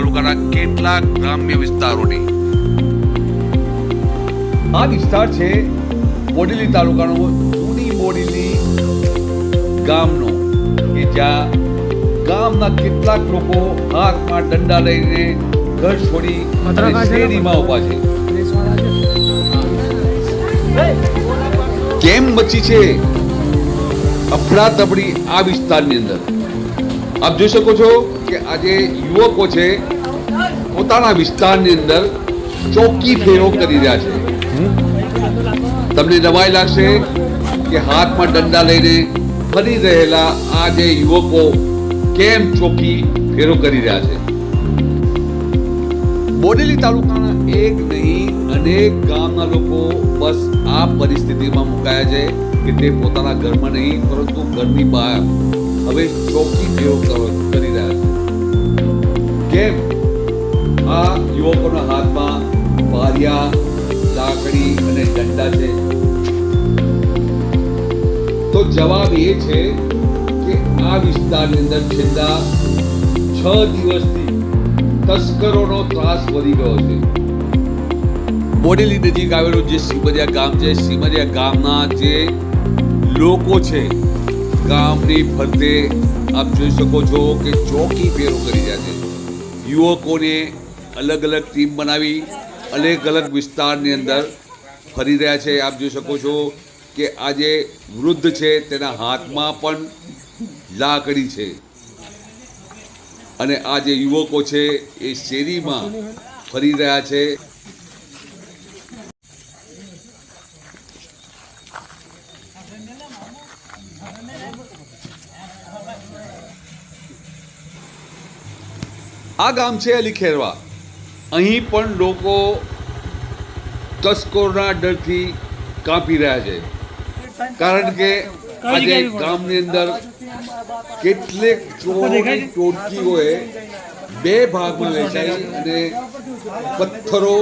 તાલુકાના કેટલાક ગ્રામ્ય વિસ્તારોની. આ વિસ્તાર છે બોડેલી તાલુકાનો જૂની બોડેલી ગામનો કે જ્યાં ગામના કેટલાક લોકો હાથમાં દંડા લઈને ઘર છોડી શેરીમાં ઊભા છે. કેમ મચી છે અફડાતફડી આ વિસ્તારની અંદર? આપ જોઈ શકો છો કે આજે યુવકો છે પોતાના વિસ્તારની અંદર ચોકી ફેરો કરી રહ્યા છે. તમને નવાઈ લાગશે કે હાથમાં દંડા લઈને ફરી રહેલા આ જે યુવકો કેમ ચોકી ફેરો કરી રહ્યા છે? બોડેલી તાલુકાના એક નહીં, અનેક ગામના લોકો બસ આ પરિસ્થિતિમાં મુકાયા છે કે તે પોતાના ઘરમાં નહીં, પરંતુ ઘરની બહાર હવે ચોકી ફેરો કરી રહ્યા છે. કેમ? આ યુવકોના હાથમાં પારિયા લાકડી અને દંડા છે. તો જવાબ એ છે કે આ વિસ્તારની અંદર છેલ્લા છ દિવસથી તસ્કરોનો ત્રાસ વધી ગયો છે. બોડેલી નજીક આવેલું જે સીમરિયા ગામ છે, સિમરિયા ગામના જે લોકો છે, ગામની ફરતે આપ જોઈ શકો છો કે ચોકી ફેરો કરી રહ્યા છે. યુવકોને અલગ અલગ ટીમ બનાવી અલગ અલગ વિસ્તારની અંદર ફરી રહ્યા છે. આપ જોઈ શકો છો કે આ જે વૃદ્ધ છે તેના હાથમાં પણ લાકડી છે. અને આ જે યુવકો છે એ શેરીમાં ફરી રહ્યા છે. આ ગામ છે અલી ખેરવા અહીં પણ લોકો તસ્કરોના ડરથી કાપી રહ્યા છે. કારણ કે આજે ગામની અંદર કેટલીક ચોરી ટોટકીઓએ બે ભાગમાં વેચાઈ અને પથ્થરો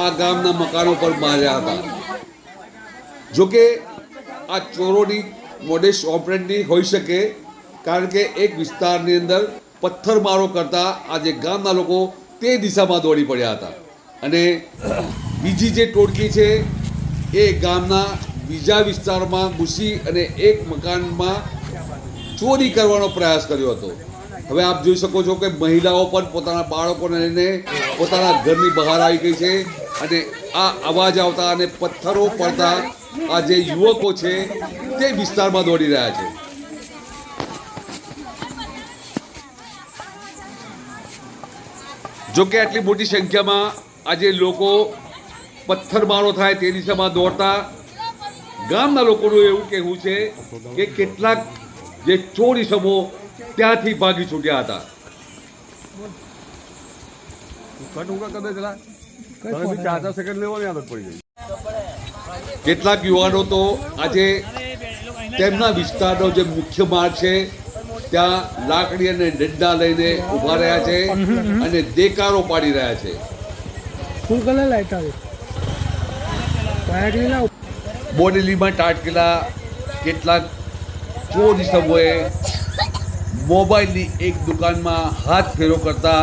આ ગામના મકાનો પર માર્યા હતા. જોકે આ ચોરોની મોડેસ ઓપરેન્ટની હોઈ શકે, કારણ કે એક વિસ્તારની અંદર પથ્થરમારો કરતા આજે ગામના લોકો તે દિશામાં દોડી પડ્યા હતા. અને બીજી જે ટોળકી છે, એ ગામના બીજા વિસ્તારમાં ઘૂસી અને એક મકાનમાં ચોરી કરવાનો પ્રયાસ કર્યો હતો. હવે આપ જોઈ શકો છો કે મહિલાઓ પણ પોતાના બાળકોને લઈને પોતાના ઘરની બહાર આવી ગઈ છે અને આ અવાજ આવતા અને પથ્થરો પડતા આ જે યુવકો છે, તે વિસ્તારમાં દોડી રહ્યા છે. જો કે આટલી મોટી સંખ્યામાં આજે લોકો પથ્થરમારો થાય તે દિશામાં દોડતા ગામના લોકોનું એવું કહેવું છે કે કેટલાક જે ચોર ઇસમો ત્યાંથી ભાગી છૂટ્યા હતા. કેટલાક યુવાનો તો આજે તેમના વિસ્તારનો જે મુખ્ય માર્ગ છે ત્યાં લાકડી અને ડંડા લઈને ઊભા રહ્યા છે અને દેકારો પાડી રહ્યા છે. ફૂલ કલર લાઈટ આવે? બોડેલીમાં ટાટકેલા કેટલાક ચોર ઇસમોએ મોબાઈલની એક દુકાનમાં હાથ ફેરો કરતા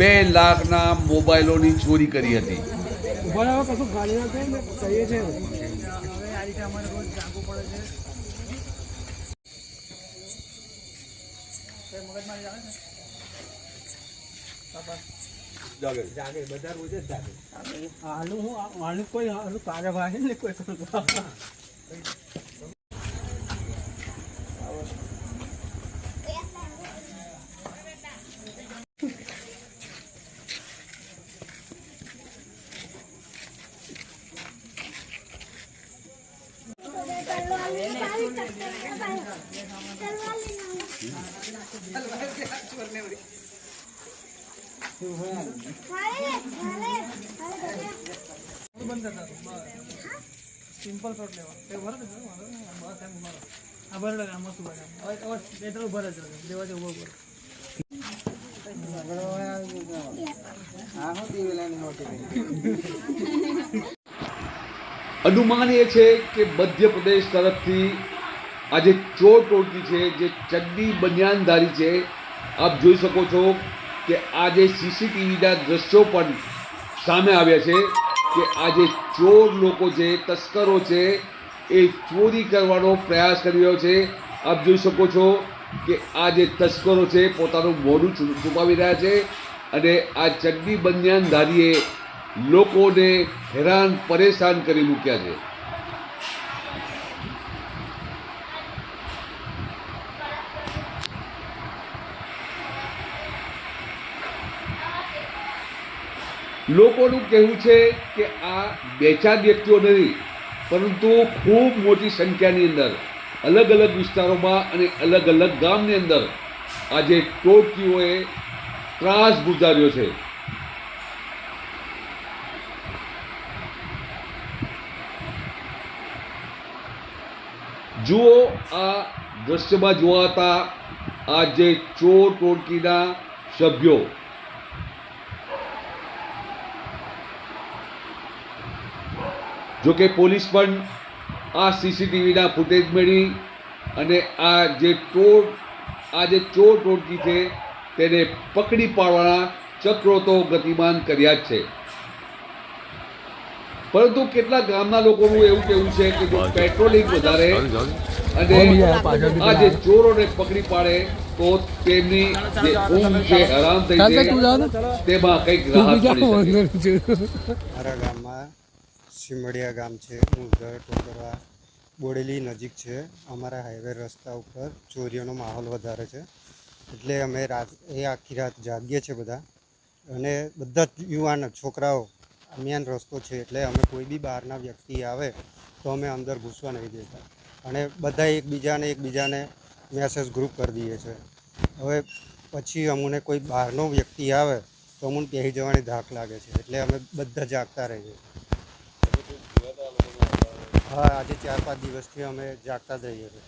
બે લાખના મોબાઈલોની ચોરી કરી હતી. ઊભા રહો છે જાગે જાગે બધા રોજ જ જાગે આનું હું આનું કોઈ આનું કાર્યવાહી ને કોઈ સિમ્પલ શોટ લેવા તે ભરે આ ભરે આમાં શું ભરે હવે હવે બે ત્રણ ભરે જ લાગે દેવા જેવું ઊભો અનુમાન એ છે કે મધ્યપ્રદેશ તરફથી આ જે ચોર ટોળકી છે, જે ચડ્ડી બનિયાનધારી છે, આપ જોઈ શકો છો કે આ જે સીસીટીવીના દ્રશ્યો પણ સામે આવ્યા છે કે આ જે ચોર લોકો છે, તસ્કરો છે, એ ચોરી કરવાનો પ્રયાસ કરી રહ્યો છે. આપ જોઈ શકો છો કે આ જે તસ્કરો છે, પોતાનું મોઢું છુપાવી રહ્યા છે અને આ ચડ્ડી બનિયાનધારીએ લોકોને હેરાન, પરેશાન કરી મૂક્યા છે. લોકોનું કહેવું છે કે આ બે ચાર વ્યક્તિઓ નથી, પરંતુ ખૂબ મોટી સંખ્યાની અંદર, અલગ અલગ વિસ્તારોમાં અને અલગ અલગ ગામની અંદર આજે ટોળકીઓએ ત્રાસ ગુજાર્યો છે. જુઓ, આ દ્રશ્યમાં જોવાતા આ જે ચોર ટોળકીના સભ્યો. જો કે પોલીસ પણ આ સીસીટીવીના ફૂટેજ મેળવી અને આ જે ચોર આ જે ચોર ટોળકી છે તેને પકડી પાડવાના ચક્રો તો ગતિમાન કર્યા જ છે. પરંતુ કેટલા ગામના લોકોનું એવું કહેવું છે કે જો પેટ્રોલિંગ વધારે અને આ જે ચોરોને પકડી પાડે તો તેમની જે ઊંઘ છે હરામ થઈ છે તેમાં કંઈક રાહત મળી શકે. મારા ગામમાં સિમડિયા ગામ છે મુસદર ટોકરવા બોડેલી નજીક છે. અમારા હાઈવે રસ્તા ઉપર ચોરીઓનો માહોલ વધારે છે. એટલે અમે રાત, એ આખી રાત જાગીએ છીએ બધા. અને બધા જ યુવાન છોકરાઓ અમિયાન રસ્તો છે, એટલે અમે કોઈ બી બહારના વ્યક્તિ આવે તો અમે અંદર ઘૂસવા નહીં દેતા. અને બધા એકબીજાને એકબીજાને મેસેજ ગ્રુપ કરી દઈએ છે. હવે પછી અમને કોઈ બહારનો વ્યક્તિ આવે તો અમને પહેરી જવાની ધાક લાગે છે, એટલે અમે બધા જાગતા રહીએ. હા, આજે ચાર પાંચ દિવસથી અમે જાગતા જ રહીએ છીએ.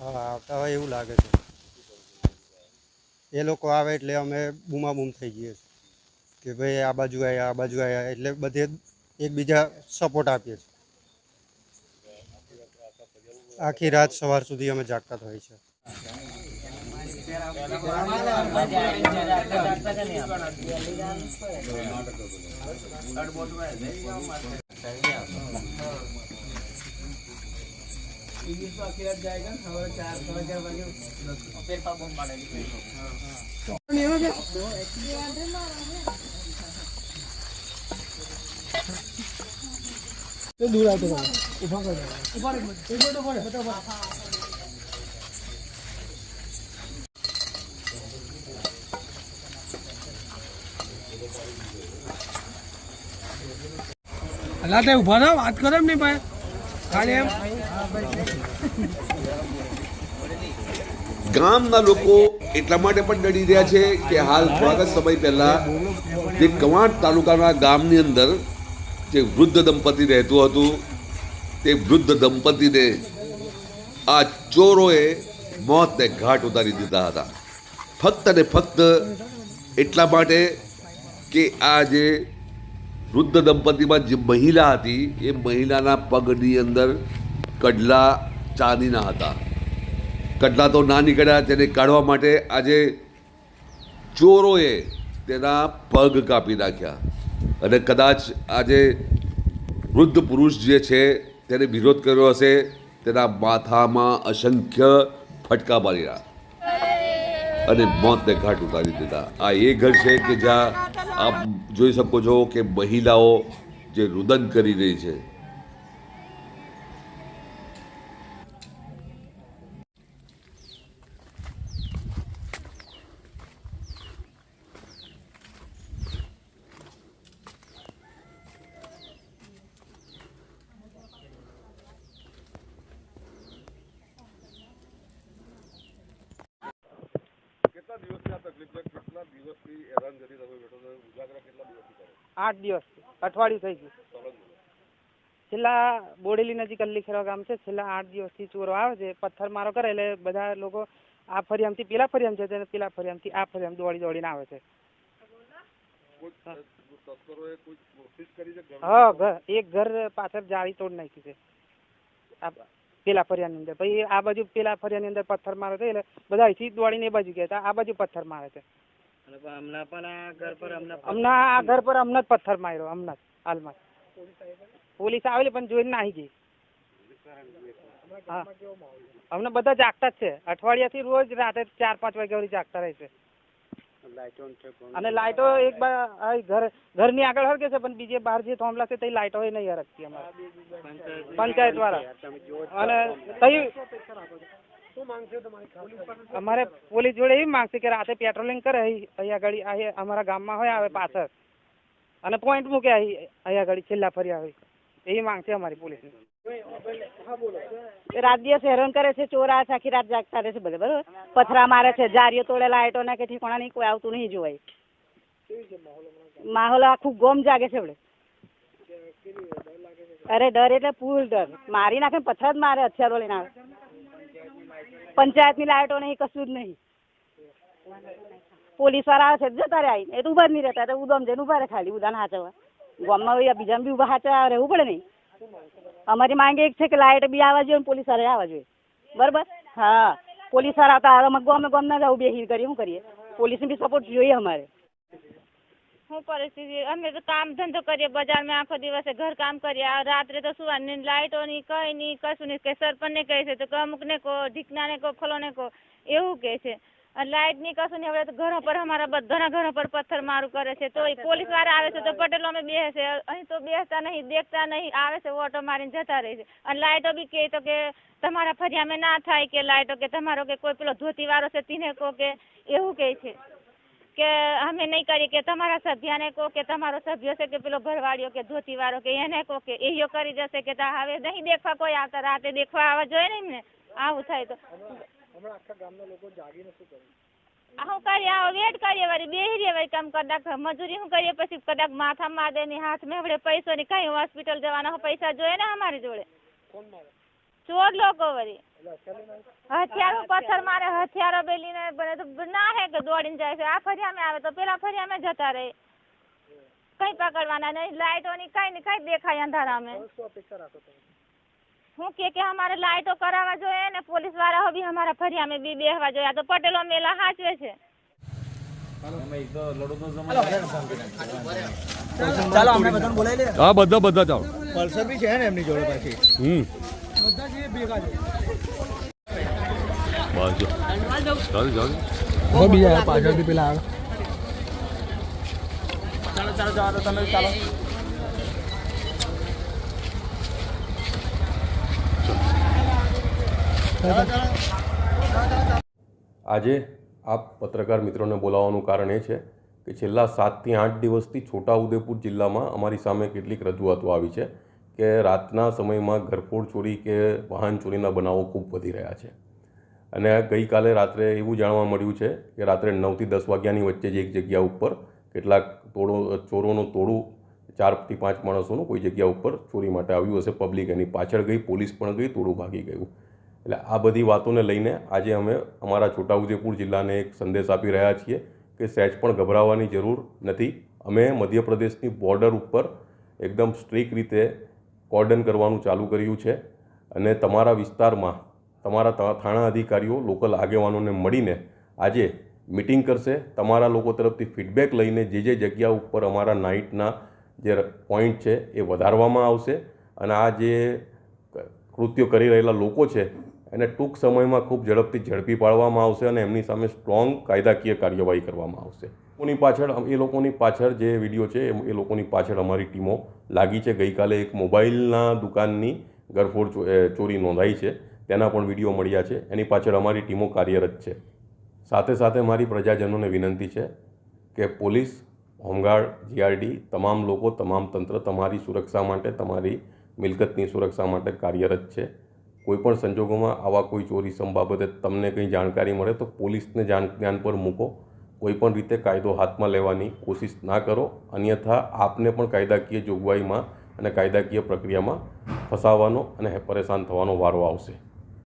હા, આવતા હોય એવું લાગે છે. એ લોકો આવે એટલે અમે બૂમાબૂમ થઈ જઈએ છીએ કે ભાઈ આ બાજુ આવ્યા આ બાજુ આવ્યા એટલે બધે એકબીજા સપોર્ટ આપીએ છીએ. આખી રાત સવાર સુધી અમે જાગતા જ હોય છે દૂર આવતો ઊભા કરી. ઊભા એક મિનિટ ઊભા રહે બધા ઊભા રહે. અલા તે ઊભા રહો વાત કરે નહીં ભાઈ. ખાલી એમ. ગામના લોકો એટલા માટે પણ ડરી રહ્યા છે કે હાલ થોડાક સમય પહેલા જે કવાંટ તાલુકાના ગામની અંદર જે વૃદ્ધ દંપતી રહેતું હતું, તે વૃદ્ધ દંપતીને આ ચોરોએ મોતને ઘાટ ઉતારી દીધા હતા. ફક્ત ને ફક્ત એટલા માટે કે આ જે વૃદ્ધ દંપતીમાં જે મહિલા હતી, એ મહિલાના પગની અંદર કડલા ચાંદીના હતા. કડલા તો ના નીકળ્યા, તેને કાઢવા માટે આજે ચોરોએ તેના પગ કાપી નાખ્યા. અને કદાચ આજે વૃદ્ધ પુરુષ જે છે, તેને વિરોધ કર્યો હશે, તેના માથામાં અસંખ્ય ફટકા માર્યા. અને મોતને ઘાટ ઉતારી દીધા. આ એ ઘર છે કે જ્યાં આપ જોઈ શકો છો કે મહિલાઓ જે રુદન કરી રહી છે દિવસથી હેરાનગતિ તમે બેઠો છો. ઉજાગરા કેટલા દિવસથી કરો આઠ દિવસ અઠવાડિયું થઈ ગયું. છેલ્લા બોડેલી નજીક અલ્લીખેરા ગામ છે. છેલ્લા આઠ દિવસથી ચોરો આવે છે. પથ્થર મારો કરે એટલે બધા લોકો આ ફરિયામથી પેલા ફરિયામ છે તેને પેલા ફરિયામથી આ ફરિયામ દોડી દોડીને આવે છે. હા એક ઘર પાછળ જાળી તોડ નાખી છે. આ પેલા ફરિયાની અંદર. પછી આ બાજુ પેલા ફરિયાની અંદર પથ્થર મારે છે એટલે બધા અહીંથી દોડીને એ બાજુ ગયા હતા. આ બાજુ પથ્થર મારે છે. હમણાં આ ઘર પર હમણાં જ પથ્થર માર્યો હમણાં જ હાલમાં. પોલીસ આવેલી પણ જોઈને નાહી ગઈ. હા. અમને બધા જાગતા જ છે. અઠવાડિયાથી રોજ રાતે ચાર પાંચ વાગ્યા સુધી જાગતા રહે છે. અને લાઇટો એક બાર આ ઘર ઘરની આગળ હરકે છે પણ બીજે બહાર જે થોંભલા છે તે લાઇટો નહીં હરકતી અમારે. પંચાયત વાળા અને તઈ અમારે પોલીસ જોડે એવી માંગ છે કે રાતે પેટ્રોલિંગ કરે અહીંયા આગળ અહીં અમારા ગામમાં હોય આવે પાછળ. અને પોઈન્ટ મૂકે અહીં અહીંયા આગળ છેલ્લા ફરી આવે. એવી માંગ છે અમારી પોલીસની. રાત દિવસ હેરાન કરે છે ચોરા છે, આખી રાત જાગતા રહે છે બધા બરોબર? પથરા મારે છે જારીઓ તોડે લાઇટો ના કે ઠેકાણા નહીં કોઈ આવતું નહીં જોવાય. માહોલ આખું ગોમ જાગે છે હવે અરે ડર એટલે પૂર ડર. મારી નાખે પથરા જ મારે હથિયારો લઈને આવે. પંચાયતની લાઇટો નહીં, કશું જ નહીં. પોલીસવાળા આવે છે જતા રહે એ તો ઊભા જ નહીં રહેતા, તો ઉદમ જઈને ઊભા રહે ખાલી ઉદાન હાચવા ગામમાં બીજા બી ઊભા હાચવા રહેવું પડે નહીં. અમારી માંગ એક છે કે લાઇટ બી આવવા જોઈએ ને પોલીસવાળા આવવા જોઈએ. બરાબર? હા. પોલીસવાળા આવતા, અમે ગમે ગમ ના જવું હિર કરીએ, શું કરીએ? પોલીસને બી સપોર્ટ જોઈએ અમારે. શું પરિસ્થિતિ? અમે તો કામ ધંધો કરીએ બજારમાં આખો દિવસે ઘર કામ કરીએ. રાત્રે તો સુવાની લાઇટો ની કઈ નહીં કશું નહીં કે સરપંચને કહે છે તો અમુકને કહો ઢીકનાને કહો ફલોને કહો. એવું કહે છે. લાઇટની કશું નહીં હવે તો ઘરો પર અમારા બધાના ઘરો પર પથ્થર મારું કરે છે. તો પોલીસવાળા આવે છે તો પટેલો અમે બેસે. અહીં તો બેસતા નહીં દેખતા નહીં આવે છે ઓટો મારીને જતા રહે છે. અને લાઇટો બી કહે તો કે તમારા ફરિયામાં ના થાય કે લાઇટો કે તમારો કે કોઈ પેલો ધોતી વાળો છે તેને કહો કે એવું કહે છે. કે અમે નહીં કરીએ કે તમારા સભ્યને કહો કે તમારો સભ્ય છે કે પેલો ભરવાડિયો કે ધોતી વાળો કે એને કહો કે એ કરી જશે કે હવે નહીં દેખવા કોઈ આવતા રાતે દેખવા આવવા જોઈએ ને? એમને આવું થાય તો. હું કરીએ આવો વેટ કરીએ વળી બેહી રહીએ વળી કામ કદાચ મજૂરી શું કરીએ પછી કદાચ માથા માદે ની હાથ મેં પૈસો ને કઈ હોસ્પિટલ જવાના પૈસા જોઈએ ને અમારી જોડે. ચોર લોકો વળી. હથિયારો પથ્થર મારે હથિયારો બેલીને બને તો ના હે કે દોડીને જાય છે. આ ફરિયામાં આવે તો પેલા ફરિયામાં જતા રહે. કઈ પકડવાના નહીં. લાઈટો ની કઈ ને કઈ દેખાય અંધારામાં. હું કે કે અમારે લાઇટો કરાવવા જોઈએ ને પોલીસવાળા બી અમારા ફરિયામાં બી બેહવા જોઈએ. તો પટેલો મેલા હાચવે છે. હા બધા બધા ચાલો પલ્સર બી છે ને એમની જોડે પાછી. હમ. બધા જે ભેગા છે. બસ જો ચાલો. ચાલો હવે બીજા પાછળથી પેલા આવે ચાલો ચાલો જવા તમે ચાલો. આજે આ પત્રકાર મિત્રોને બોલાવવાનું કારણ એ છે કે છેલ્લા સાતથી આઠ દિવસથી છોટાઉદેપુર જિલ્લામાં અમારી સામે કેટલીક રજૂઆતો આવી છે. કે રાતના સમયમાં ઘરફોડ ચોરી કે વાહન ચોરીના બનાવો ખૂબ વધી રહ્યા છે. અને ગઈકાલે રાત્રે એવું જાણવા મળ્યું છે કે રાત્રે નવથી દસ વાગ્યાની વચ્ચે જ એક જગ્યા ઉપર કેટલાક તોડો ચોરોનું તોડું ચારથી પાંચ માણસોનું કોઈ જગ્યા ઉપર ચોરી માટે આવ્યું હશે. પબ્લિક એની પાછળ ગઈ, પોલીસ પણ ગઈ તોડું ભાગી ગયું. એટલે આ બધી વાતોને લઈને આજે અમે અમારા છોટાઉદેપુર જિલ્લાને એક સંદેશ આપી રહ્યા છીએ કે સહેજ પણ ગભરાવાની જરૂર નથી. અમે મધ્યપ્રદેશની બોર્ડર ઉપર એકદમ સ્ટ્રીક રીતે કોર્ડન કરવાનું ચાલુ કર્યું છે અને તમારા વિસ્તારમાં તમારા થાણા અધિકારીઓ, લોકલ આગેવાનોને મળીને આજે મિટિંગ કરશે. તમારા લોકો તરફથી ફીડબેક લઈને જે જે જગ્યા ઉપર અમારા નાઇટના જે પોઈન્ટ છે એ વધારવામાં આવશે. અને આ જે કૃત્યો કરી રહેલા લોકો છે એને ટૂંક સમયમાં ખૂબ ઝડપથી ઝડપી પાડવામાં આવશે અને એમની સામે સ્ટ્રોંગ કાયદાકીય કાર્યવાહી કરવામાં આવશે. એની પાછળ એ લોકોની પાછળ જે વીડિયો છે એ- લોકોની પાછળ અમારી ટીમો લાગી છે. ગઈકાલે એક મોબાઈલના દુકાનની ગરફોડ ચોરી નોંધાઈ છે. તેના પણ વીડિયો મળ્યા છે. એની પાછળ અમારી ટીમો કાર્યરત છે. સાથે સાથે મારી પ્રજાજનોને વિનંતી છે કે પોલીસ, હોમગાર્ડ જીઆરડી તમામ લોકો, તમામ તંત્ર તમારી સુરક્ષા માટે, તમારી મિલકતની સુરક્ષા માટે કાર્યરત છે. કોઈપણ સંજોગોમાં આવા કોઈ ચોરી સમ બાબતે તમને કંઈ જાણકારી મળે તો પોલીસને જાણ જ્ઞાન પર મૂકો. કોઈપણ રીતે કાયદો હાથમાં લેવાની કોશિશ ના કરો. અન્યથા આપને પણ કાયદાકીય જોગવાઈમાં અને કાયદાકીય પ્રક્રિયામાં ફસાવાનો અને પરેશાન થવાનો વારો આવશે.